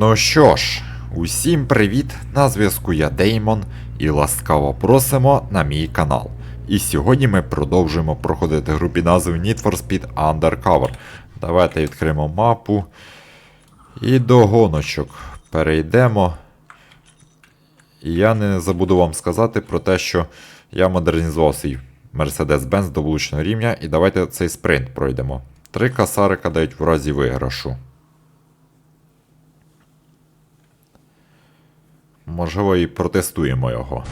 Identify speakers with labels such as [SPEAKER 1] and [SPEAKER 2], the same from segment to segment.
[SPEAKER 1] Ну що ж, усім привіт! На зв'язку я Деймон і ласкаво просимо на мій канал. І сьогодні ми продовжуємо проходити гру під назвою Need for Speed Undercover. Давайте відкриємо мапу. І до гоночок перейдемо. І я не забуду вам сказати про те, що я модернізував свій Mercedes-Benz до вуличного рівня. І давайте цей спринт пройдемо. Три касарика дають в разі виграшу. Можливо, і протестуємо його.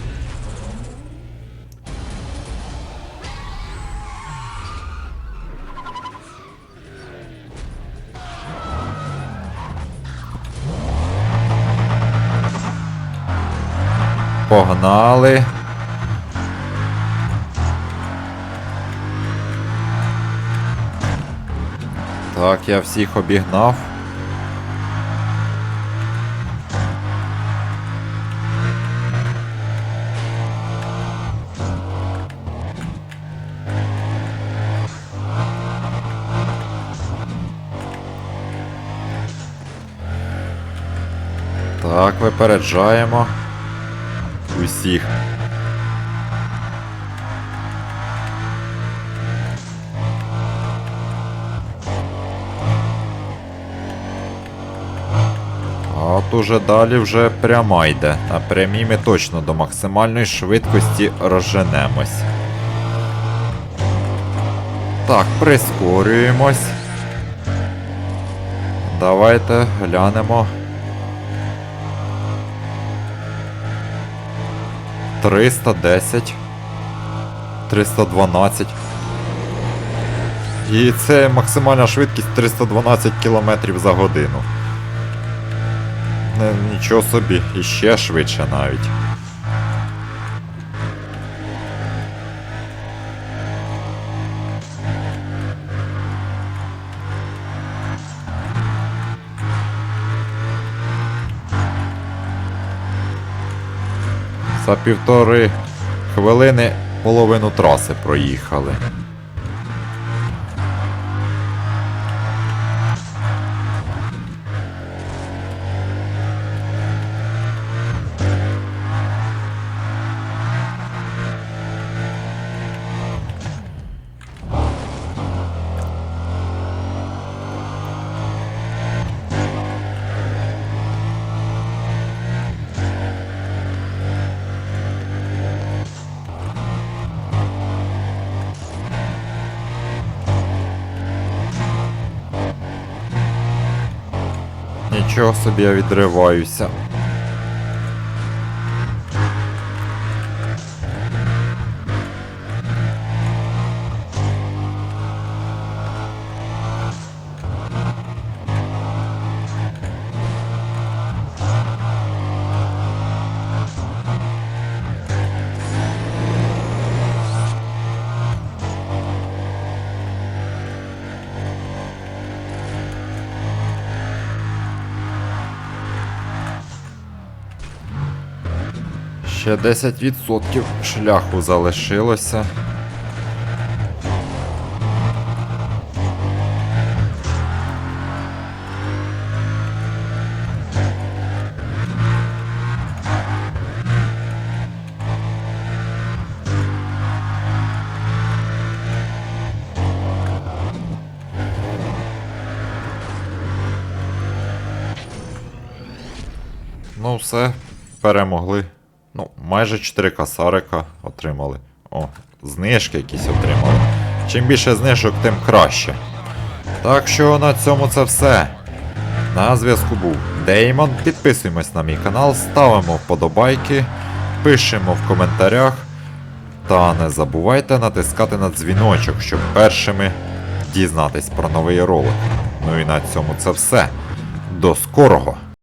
[SPEAKER 1] Погнали. Так, я всіх обігнав. Так, випереджаємо усіх. От уже далі вже пряма йде. На прямій ми точно до максимальної швидкості розженемось. Так, прискорюємось. Давайте глянемо. 310. 312. І це максимальна швидкість 312 км за годину. Нічого собі, і ще швидше навіть. За півтори хвилини половину траси проїхали. Нічого собі я відриваюся. Ще 10% шляху залишилося. Ну, все, перемогли. Ну, майже 4 касарика отримали. О, знижки якісь отримали. Чим більше знижок, тим краще. Так що на цьому це все. На зв'язку був Деймон. Підписуємось на мій канал, ставимо вподобайки, пишемо в коментарях. Та не забувайте натискати на дзвіночок, щоб першими дізнатись про новий ролик. Ну і на цьому це все. До скорого!